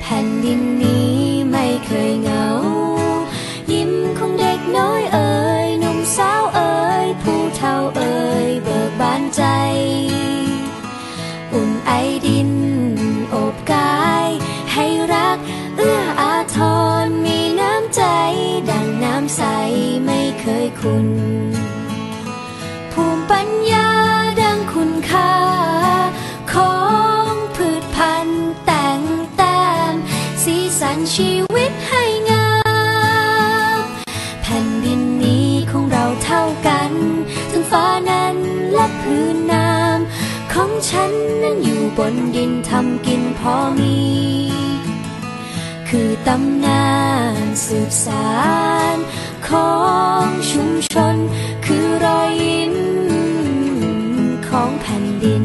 判定你。 ฉันนั้นอยู่บนดินทำกินพอมี คือตำนานสืบสารของชุมชน คือรอยยิ้มของแผ่นดิน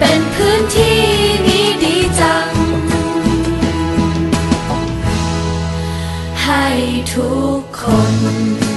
เป็นพื้นที่นี้ดีจัง ให้ทุกคน